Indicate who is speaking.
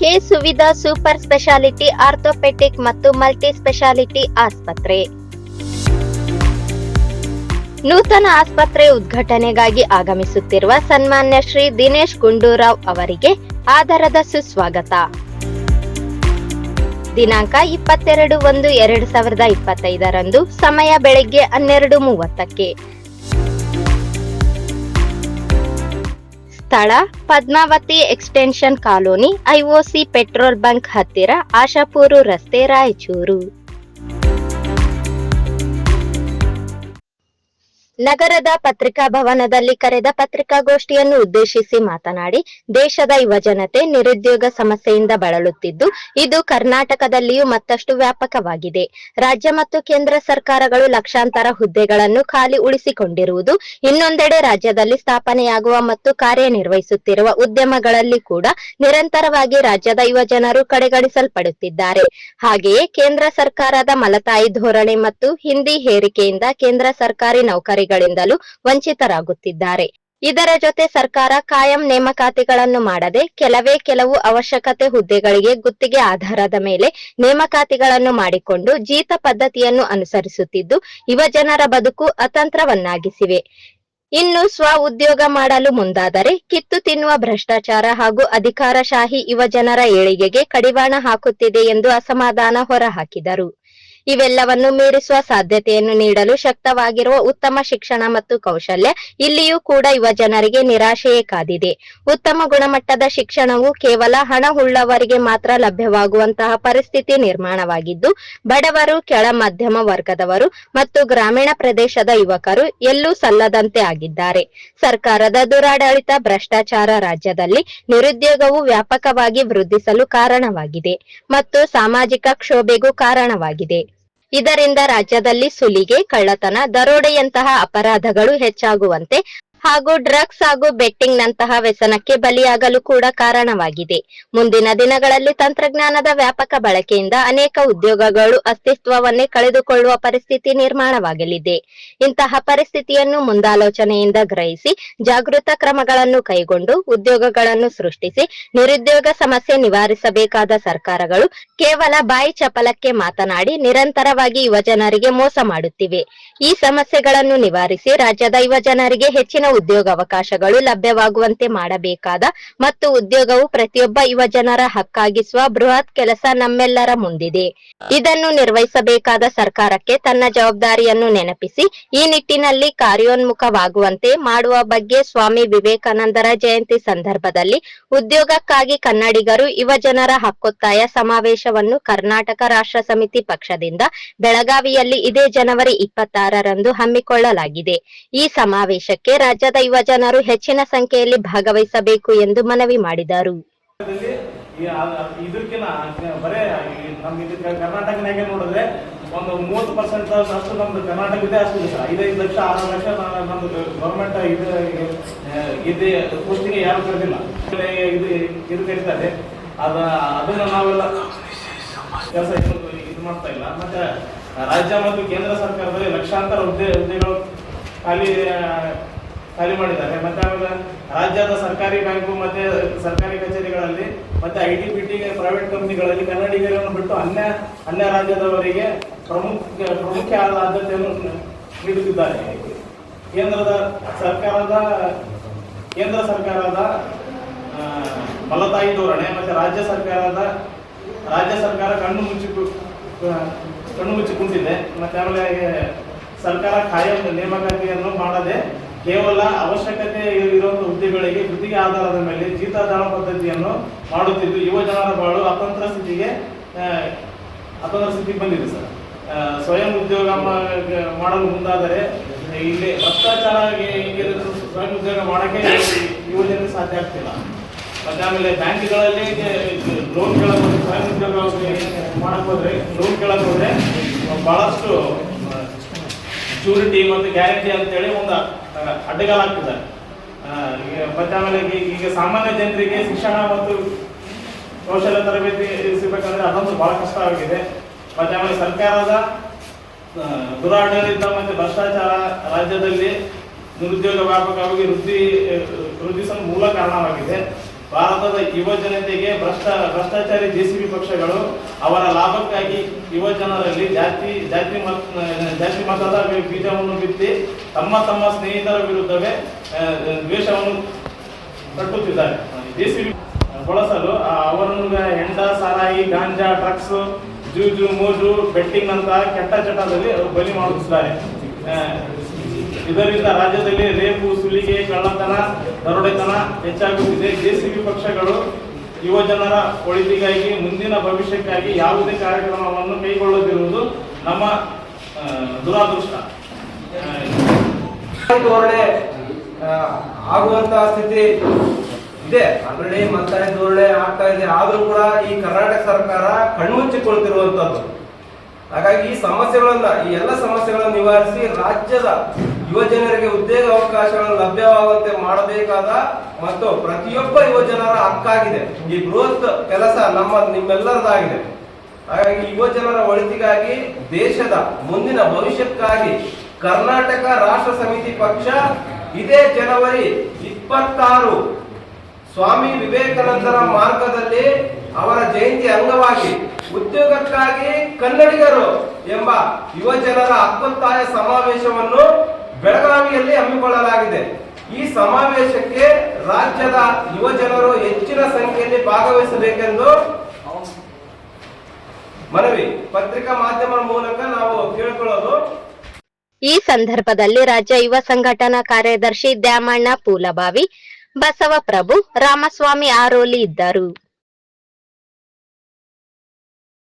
Speaker 1: K Suvidha super speciality, orthopaedic ಮತ್ತು multi speciality ಆಸ್ಪತ್ರೆ. ನೂತನ ಆಸ್ಪತ್ರೆ ಉದ್ಘಾಟನೆಗಾಗಿ ಆಗಮಿಸುತ್ತಿರುವ ಸನ್ಮಾನ್ಯ ಶ್ರೀ ದಿನೇಶ್ ಗುಂಡೂರಾವ್ ಅವರಿಗೆ ಆಧಾರದ ಸುಸ್ವಾಗತ. ದಿನಾಂಕ ಇಪ್ಪತ್ತೆರಡು ಒಂದು ಎರಡು ಸಾವಿರದ ಇಪ್ಪತ್ತೈದರಂದು, ಸಮಯ ಬೆಳಗ್ಗೆ ಹನ್ನೆರಡು ಮೂವತ್ತಕ್ಕೆ. ಸ್ಥಳ Padmavati extension colony IOC petrol bunk ಹತ್ತಿರ ಆಶಾಪೂರು ರಸ್ತೆ ರಾಯಚೂರು. ನಗರದ ಪತ್ರಿಕಾ ಭವನದಲ್ಲಿ ಕರೆದ ಪತ್ರಿಕಾಗೋಷ್ಠಿಯನ್ನು ಉದ್ದೇಶಿಸಿ ಮಾತನಾಡಿ, ದೇಶದ ಯುವಜನತೆ ನಿರುದ್ಯೋಗ ಸಮಸ್ಯೆಯಿಂದ ಬಳಲುತ್ತಿದ್ದು, ಇದು ಕರ್ನಾಟಕದಲ್ಲಿಯೂ ಮತ್ತಷ್ಟು ವ್ಯಾಪಕವಾಗಿದೆ. ರಾಜ್ಯ ಮತ್ತು ಕೇಂದ್ರ ಸರ್ಕಾರಗಳು ಲಕ್ಷಾಂತರ ಹುದ್ದೆಗಳನ್ನು ಖಾಲಿ ಉಳಿಸಿಕೊಂಡಿರುವುದು, ಇನ್ನೊಂದೆಡೆ ರಾಜ್ಯದಲ್ಲಿ ಸ್ಥಾಪನೆಯಾಗುವ ಮತ್ತು ಕಾರ್ಯನಿರ್ವಹಿಸುತ್ತಿರುವ ಉದ್ಯಮಗಳಲ್ಲಿ ಕೂಡ ನಿರಂತರವಾಗಿ ರಾಜ್ಯದ ಯುವಜನರು ಕಡೆಗಣಿಸಲ್ಪಡುತ್ತಿದ್ದಾರೆ. ಹಾಗೆಯೇ ಕೇಂದ್ರ ಸರ್ಕಾರದ ಮಲತಾಯಿ ಧೋರಣೆ ಮತ್ತು ಹಿಂದಿ ಹೇರಿಕೆಯಿಂದ ಕೇಂದ್ರ ಸರ್ಕಾರಿ ನೌಕರಿಗಳಿಂದಲೂ ವಂಚಿತರಾಗುತ್ತಿದ್ದಾರೆ. ಇದರ ಜೊತೆ ಸರ್ಕಾರ ಕಾಯಂ ನೇಮಕಾತಿಗಳನ್ನು ಮಾಡದೆ ಕೆಲವೇ ಕೆಲವು ಅವಶ್ಯಕತೆ ಹುದ್ದೆಗಳಿಗೆ ಗುತ್ತಿಗೆ ಆಧಾರದ ಮೇಲೆ ನೇಮಕಾತಿಗಳನ್ನು ಮಾಡಿಕೊಂಡು ಜೀತ ಪದ್ಧತಿಯನ್ನು ಅನುಸರಿಸುತ್ತಿದ್ದು ಯುವಜನರ ಬದುಕು ಅತಂತ್ರವನ್ನಾಗಿಸಿವೆ. ಇನ್ನು ಸ್ವ ಉದ್ಯೋಗ ಮಾಡಲು ಮುಂದಾದರೆ ಕಿತ್ತು ತಿನ್ನುವ ಭ್ರಷ್ಟಾಚಾರ ಹಾಗೂ ಅಧಿಕಾರಶಾಹಿ ಯುವಜನರ ಏಳಿಗೆಗೆ ಕಡಿವಾಣ ಹಾಕುತ್ತಿದೆ ಎಂದು ಅಸಮಾಧಾನ ಹೊರಹಾಕಿದರು. ಇವೆಲ್ಲವನ್ನು ಮೀರಿಸುವ ಸಾಧ್ಯತೆಯನ್ನು ನೀಡಲು ಶಕ್ತವಾಗಿರುವ ಉತ್ತಮ ಶಿಕ್ಷಣ ಮತ್ತು ಕೌಶಲ್ಯ ಇಲ್ಲಿಯೂ ಕೂಡ ಯುವ ಜನರಿಗೆ ನಿರಾಶೆಯೇ ಕಾದಿದೆ. ಉತ್ತಮ ಗುಣಮಟ್ಟದ ಶಿಕ್ಷಣವು ಕೇವಲ ಹಣ ಉಳ್ಳವರಿಗೆ ಮಾತ್ರ ಲಭ್ಯವಾಗುವಂತಹ ಪರಿಸ್ಥಿತಿ ನಿರ್ಮಾಣವಾಗಿದ್ದು, ಬಡವರು, ಕೆಳ ಮಧ್ಯಮ ವರ್ಗದವರು ಮತ್ತು ಗ್ರಾಮೀಣ ಪ್ರದೇಶದ ಯುವಕರು ಎಲ್ಲೂ ಸಲ್ಲದಂತೆ ಆಗಿದ್ದಾರೆ. ಸರ್ಕಾರದ ದುರಾಡಳಿತ ಭ್ರಷ್ಟಾಚಾರ ರಾಜ್ಯದಲ್ಲಿ ನಿರುದ್ಯೋಗವು ವ್ಯಾಪಕವಾಗಿ ವೃದ್ಧಿಸಲು ಕಾರಣವಾಗಿದೆ ಮತ್ತು ಸಾಮಾಜಿಕ ಕ್ಷೋಭೆಗೂ ಕಾರಣವಾಗಿದೆ. ಇದರಿಂದ ರಾಜ್ಯದಲ್ಲಿ ಸುಲಿಗೆ ಕಳ್ಳತನ ದರೋಡೆಯಂತಹ ಅಪರಾಧಗಳು ಹೆಚ್ಚಾಗುವಂತೆ ಹಾಗೂ ಡ್ರಗ್ಸ್ ಹಾಗೂ ಬೆಟ್ಟಿಂಗ್ ನಂತಹ ವ್ಯಸನಕ್ಕೆ ಬಲಿಯಾಗಲು ಕೂಡ ಕಾರಣವಾಗಿದೆ. ಮುಂದಿನ ದಿನಗಳಲ್ಲಿ ತಂತ್ರಜ್ಞಾನದ ವ್ಯಾಪಕ ಬಳಕೆಯಿಂದ ಅನೇಕ ಉದ್ಯೋಗಗಳು ಅಸ್ತಿತ್ವವನ್ನೇ ಕಳೆದುಕೊಳ್ಳುವ ಪರಿಸ್ಥಿತಿ ನಿರ್ಮಾಣವಾಗಲಿದೆ. ಇಂತಹ ಪರಿಸ್ಥಿತಿಯನ್ನು ಮುಂದಾಲೋಚನೆಯಿಂದ ಗ್ರಹಿಸಿ, ಜಾಗೃತ ಕ್ರಮಗಳನ್ನು ಕೈಗೊಂಡು ಉದ್ಯೋಗಗಳನ್ನು ಸೃಷ್ಟಿಸಿ, ನಿರುದ್ಯೋಗ ಸಮಸ್ಯೆ ನಿವಾರಿಸಬೇಕಾದ ಸರ್ಕಾರಗಳು ಕೇವಲ ಬಾಯಿ ಚಪಲಕ್ಕೆ ಮಾತನಾಡಿ ನಿರಂತರವಾಗಿ ಯುವಜನರಿಗೆ ಮೋಸ ಮಾಡುತ್ತಿವೆ. ಈ ಸಮಸ್ಯೆಗಳನ್ನು ನಿವಾರಿಸಿ ರಾಜ್ಯದ ಯುವಜನರಿಗೆ ಹೆಚ್ಚಿನ ಉದ್ಯೋಗಾವಕಾಶಗಳು ಲಭ್ಯವಾಗುವಂತೆ ಮಾಡಬೇಕಾದ ಮತ್ತು ಉದ್ಯೋಗವು ಪ್ರತಿಯೊಬ್ಬ ಯುವಜನರ ಹಕ್ಕಾಗಿಸುವ ಬೃಹತ್ ಕೆಲಸ ನಮ್ಮೆಲ್ಲರ ಮುಂದಿದೆ. ಇದನ್ನು ನಿರ್ವಹಿಸಬೇಕಾದ ಸರ್ಕಾರಕ್ಕೆ ತನ್ನ ಜವಾಬ್ದಾರಿಯನ್ನು ನೆನಪಿಸಿ, ಈ ನಿಟ್ಟಿನಲ್ಲಿ ಕಾರ್ಯೋನ್ಮುಖವಾಗುವಂತೆ ಮಾಡುವ ಬಗ್ಗೆ ಸ್ವಾಮಿ ವಿವೇಕಾನಂದರ ಜಯಂತಿ ಸಂದರ್ಭದಲ್ಲಿ ಉದ್ಯೋಗಕ್ಕಾಗಿ ಕನ್ನಡಿಗರು ಯುವಜನರ ಹಕ್ಕೊತ್ತಾಯ ಸಮಾವೇಶವನ್ನು ಕರ್ನಾಟಕ ರಾಷ್ಟ್ರ ಸಮಿತಿ ಪಕ್ಷದಿಂದ ಬೆಳಗಾವಿಯಲ್ಲಿ ಇದೇ ಜನವರಿ ಇಪ್ಪತ್ತಾರರಂದು ಹಮ್ಮಿಕೊಳ್ಳಲಾಗಿದೆ. ಈ ಸಮಾವೇಶಕ್ಕೆ ರಾಜ್ಯದ ಯುವಜನರು ಹೆಚ್ಚಿನ ಸಂಖ್ಯೆಯಲ್ಲಿ ಭಾಗವಹಿಸಬೇಕು ಎಂದು ಮನವಿ ಮಾಡಿದರು.
Speaker 2: ಕರ್ನಾಟಕನಾಗೆ ನೋಡಿದ್ರೆ ಒಂದು ಮೂವತ್ತು ಪರ್ಸೆಂಟ್ ಅಷ್ಟು ನಮ್ದು ಕರ್ನಾಟಕ ಇದೆ, ಅಷ್ಟು ಸರ್ ಐದೈದು ಲಕ್ಷ, ಆರು ಲಕ್ಷ ನಮ್ದು ಗೌರ್ಮೆಂಟ್ ಇದು ಇದೆ ಪೋಸ್ಟಿಗೆ ಯಾರು ಕರೆದಿಲ್ಲ ಇದು ಇದು ಕರೀತಾರೆ ಅದ, ಅದನ್ನ ನಾವೆಲ್ಲ ಕೆಲಸ ಇದು ಮಾಡ್ತಾ ಇಲ್ಲ. ಮತ್ತೆ ರಾಜ್ಯ ಮತ್ತು ಕೇಂದ್ರ ಸರ್ಕಾರದಲ್ಲಿ ಲಕ್ಷಾಂತರ ಹುದ್ದೆ ಹುದ್ದೆಗಳು ಖಾಲಿ ಖಾಲಿ ಮಾಡಿದ್ದಾರೆ. ಮತ್ತೆ ಆವಾಗ ರಾಜ್ಯದ ಸರ್ಕಾರಿ ಬ್ಯಾಂಕು ಮತ್ತೆ ಸರ್ಕಾರಿ ಕಚೇರಿಗಳಲ್ಲಿ ಮತ್ತೆ I T, B T private ಕಂಪ್ನಿಗಳಲ್ಲಿ ಕನ್ನಡಿಗರನ್ನು ಬಿಟ್ಟು ಅನ್ಯ ಅನ್ಯ ರಾಜ್ಯದವರಿಗೆ ಪ್ರಮುಖ ಪ್ರಮುಖ ಆದ್ಯತೆಯನ್ನು ನೀಡುತ್ತಿದ್ದಾರೆ. ಕೇಂದ್ರದ ಸರ್ಕಾರದ, ಕೇಂದ್ರ ಸರ್ಕಾರದ ಮಲತಾಯಿ ಧೋರಣೆ ಮತ್ತೆ ರಾಜ್ಯ ಸರ್ಕಾರದ, ರಾಜ್ಯ ಸರ್ಕಾರ ಕಣ್ಣು ಮುಚ್ಚಿ ಕಣ್ಣು ಮುಚ್ಚಿ ಕುಂತಿದೆ ಮತ್ತೆ ಆಮೇಲೆ ಸರ್ಕಾರ ಖಾಯಂ ನೇಮಕಾತಿಯನ್ನು ಮಾಡದೆ ಕೇವಲ ಅವಶ್ಯಕತೆ ಇರುವಂತಹ ಹುದ್ದೆಗಳಿಗೆ ಗುತ್ತಿಗೆ ಆಧಾರದ ಮೇಲೆ ಜೀತಾದಾಳ ಪದ್ಧತಿಯನ್ನು ಮಾಡುತ್ತಿದ್ದು, ಯುವ ಜನರ ಬಾಳು ಅತಂತ್ರ ಸ್ಥಿತಿಗೆ ಅತಂತ್ರ ಸ್ಥಿತಿಗೆ ಬಂದಿದೆ ಸರ್. ಸ್ವಯಂ ಉದ್ಯೋಗ ಮಾಡಲು ಮುಂದಾದರೆ ಇಲ್ಲಿ ಭ್ರಷ್ಟಾಚಾರ ಸ್ವಯಂ ಉದ್ಯೋಗ ಮಾಡಕ್ಕೆ ಯುವಜನ ಸಾಧ್ಯ ಆಗ್ತಿಲ್ಲ. ಮತ್ತೆ ಆಮೇಲೆ ಬ್ಯಾಂಕ್ಗಳಲ್ಲಿ ಲೋನ್ ಕೇಳಕ್ ಸ್ವಯಂ ಉದ್ಯೋಗ ಮಾಡಕ್ ಹೋದ್ರೆ ಲೋನ್ ಕೇಳಕ್ ಹೋದ್ರೆ ಬಹಳಷ್ಟು ಶ್ಯೂರಿಟಿ ಮತ್ತು ಗ್ಯಾರಂಟಿ ಅಂತೇಳಿ ಒಂದು ಅಡ್ಡಗಾಲ ಆಗ್ತಿದ್ದಾರೆ ಆ, ಈಗ ಮತ್ತೆ ಆಮೇಲೆ ಈಗ- ಸಾಮಾನ್ಯ ಜನರಿಗೆ ಶಿಕ್ಷಣ ಮತ್ತು ಕೌಶಲ್ಯ ತರಬೇತಿ ಸಿಗಬೇಕಂದ್ರೆ ಅದೊಂದು ಬಹಳ ಕಷ್ಟವಾಗಿದೆ ಮತ್ತೆ ಆಮೇಲೆ ಸರ್ಕಾರದ ದುರಾಡಳಿತ ಮತ್ತು ಭ್ರಷ್ಟಾಚಾರ ರಾಜ್ಯದಲ್ಲಿ ನಿರುದ್ಯೋಗ ವ್ಯಾಪಕವಾಗಿ ವೃದ್ಧಿ ವೃದ್ಧಿಸಲು ಮೂಲ ಕಾರಣವಾಗಿದೆ. ಭಾರತದ ಯುವ ಜನತೆಗೆ ಭ್ರಷ್ಟ, ಭ್ರಷ್ಟಾಚಾರಿ ಜೆಸಿಬಿ ಪಕ್ಷಗಳು ಅವರ ಲಾಭಕ್ಕಾಗಿ ಯುವ ಜನರಲ್ಲಿ ಜಾತಿ ಜಾತಿ ಮತ, ಜಾತಿ ಮತದ ಬೀಜವನ್ನು ಬಿತ್ತಿ ತಮ್ಮ ತಮ್ಮ ಸ್ನೇಹಿತರ ವಿರುದ್ಧವೇ ದ್ವೇಷವನ್ನು ಕಟ್ಟುತ್ತಿದ್ದಾರೆ ಜೆಸಿಬಿ ಬಳಸಲು ಅವರನ್ನು ಹೆಂಡ, ಸಾರಾಯಿ, ಗಾಂಜಾ, ಡ್ರಗ್ಸ್, ಜೂಜು, ಮೋಜು, ಬೆಟ್ಟಿಂಗ್ ಅಂತ ಕೆಟ್ಟ ಚಟದಲ್ಲಿ ಬಲಿ ಮಾಡುತ್ತಿದ್ದಾರೆ ಇದರಿಂದ ರಾಜ್ಯದಲ್ಲಿ ರೇಪು, ಸುಲಿಗೆ, ಕಳ್ಳತನ, ದರೋಡೆತನ ಹೆಚ್ಚಾಗುತ್ತಿದೆ ಜೆಸಿಬಿ ಪಕ್ಷಗಳು ಯುವ ಜನರ ಒಳಿತಿಗಾಗಿ, ಮುಂದಿನ ಭವಿಷ್ಯಕ್ಕಾಗಿ ಯಾವುದೇ ಕಾರ್ಯಕ್ರಮವನ್ನು ಕೈಗೊಳ್ಳದಿರುವುದು ನಮ್ಮ ದುರಾದೃಷ್ಟ.
Speaker 3: ಧೋರಣೆ ಆಗುವಂತಹ ಸ್ಥಿತಿ ಇದೆ. ಆಲ್ರೆಡಿ ಮತ್ತಾಯ ಧೋರಣೆ ಆಗ್ತಾ ಇದೆ. ಆದರೂ ಕೂಡ ಈ ಕರ್ನಾಟಕ ಸರ್ಕಾರ ಕಣ್ಮುಚ್ಚಿಕೊಳ್ತಿರುವಂತದ್ದು. ಹಾಗಾಗಿ ಈ ಸಮಸ್ಯೆಗಳನ್ನ, ಈ ಎಲ್ಲ ಸಮಸ್ಯೆಗಳನ್ನು ನಿವಾರಿಸಿ ರಾಜ್ಯದ ಯುವ ಜನರಿಗೆ ಉದ್ಯೋಗ ಅವಕಾಶಗಳನ್ನು ಲಭ್ಯವಾಗುವಂತೆ ಮಾಡಬೇಕಾದ ಮತ್ತು ಪ್ರತಿಯೊಬ್ಬ ಯುವಜನರ ಹಕ್ಕಾಗಿದೆ. ಈ ಬೃಹತ್ ಕೆಲಸ ನಮ್ಮ ನಿಮ್ಮೆಲ್ಲರದಾಗಿದೆ. ಹಾಗಾಗಿ ಯುವಜನರ ಒಳಿತಿಗಾಗಿ ದೇಶದ ಮುಂದಿನ ಭವಿಷ್ಯಕ್ಕಾಗಿ ಕರ್ನಾಟಕ ರಾಷ್ಟ್ರ ಸಮಿತಿ ಪಕ್ಷ ಇದೇ ಜನವರಿ ಇಪ್ಪತ್ತಾರು ಸ್ವಾಮಿ ವಿವೇಕಾನಂದರ ಮಾರ್ಗದಲ್ಲಿ ಅವರ ಜಯಂತಿ ಅಂಗವಾಗಿ ಉದ್ಯೋಗಕ್ಕಾಗಿ ಕನ್ನಡಿಗರು ಎಂಬ ಯುವಜನರ ಹಕ್ಕೊತ್ತಾಯ ಸಮಾವೇಶವನ್ನು ಬೆಳಗಾವಿಯಲ್ಲಿ ಹಮ್ಮಿಕೊಳ್ಳಲಾಗಿದೆ. ಈ ಸಮಾವೇಶಕ್ಕೆ ರಾಜ್ಯದ ಯುವ ಜನರು ಹೆಚ್ಚಿನ ಸಂಖ್ಯೆಯಲ್ಲಿ ಭಾಗವಹಿಸಬೇಕೆಂದು ಮನವಿ. ಪತ್ರಿಕಾ ಮಾಧ್ಯಮ ಮೂಲಕ ನಾವು ಕೇಳ್ಕೊಳ್ಳೋದು.
Speaker 1: ಈ ಸಂದರ್ಭದಲ್ಲಿ ರಾಜ್ಯ ಯುವ ಸಂಘಟನಾ ಕಾರ್ಯದರ್ಶಿ ದ್ಯಾಮಣ್ಣ ಪೂಲಬಾವಿ, ಬಸವಪ್ರಭು, ರಾಮಸ್ವಾಮಿ ಆರೋಲಿ ಇದ್ದರು.